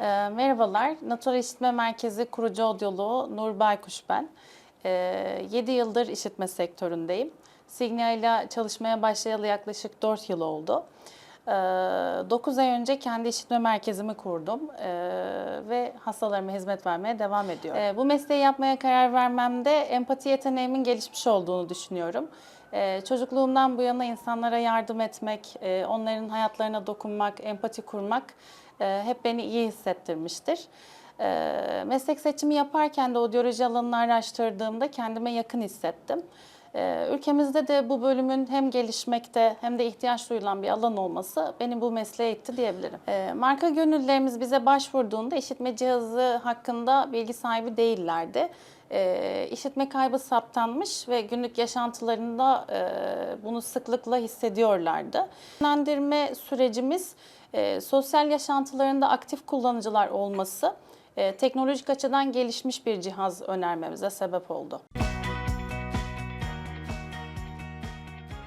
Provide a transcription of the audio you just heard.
Ee, merhabalar, Natural İşitme Merkezi kurucu odyoloğu Nur Baykuş ben. Ee, 7 yıldır işitme sektöründeyim. Signia ile çalışmaya başlayalı yaklaşık 4 yıl oldu. Ee, 9 ay önce kendi işitme merkezimi kurdum ee, ve hastalarıma hizmet vermeye devam ediyorum. Ee, bu mesleği yapmaya karar vermemde empati yeteneğimin gelişmiş olduğunu düşünüyorum. Ee, çocukluğumdan bu yana insanlara yardım etmek, onların hayatlarına dokunmak, empati kurmak hep beni iyi hissettirmiştir. Meslek seçimi yaparken de odyoloji alanını araştırdığımda kendime yakın hissettim. E, ülkemizde de bu bölümün hem gelişmekte hem de ihtiyaç duyulan bir alan olması beni bu mesleğe itti diyebilirim. E, marka gönüllülerimiz bize başvurduğunda işitme cihazı hakkında bilgi sahibi değillerdi e, işitme kaybı saptanmış ve günlük yaşantılarında e, bunu sıklıkla hissediyorlardı. Yönlendirme sürecimiz e, sosyal yaşantılarında aktif kullanıcılar olması, e, teknolojik açıdan gelişmiş bir cihaz önermemize sebep oldu.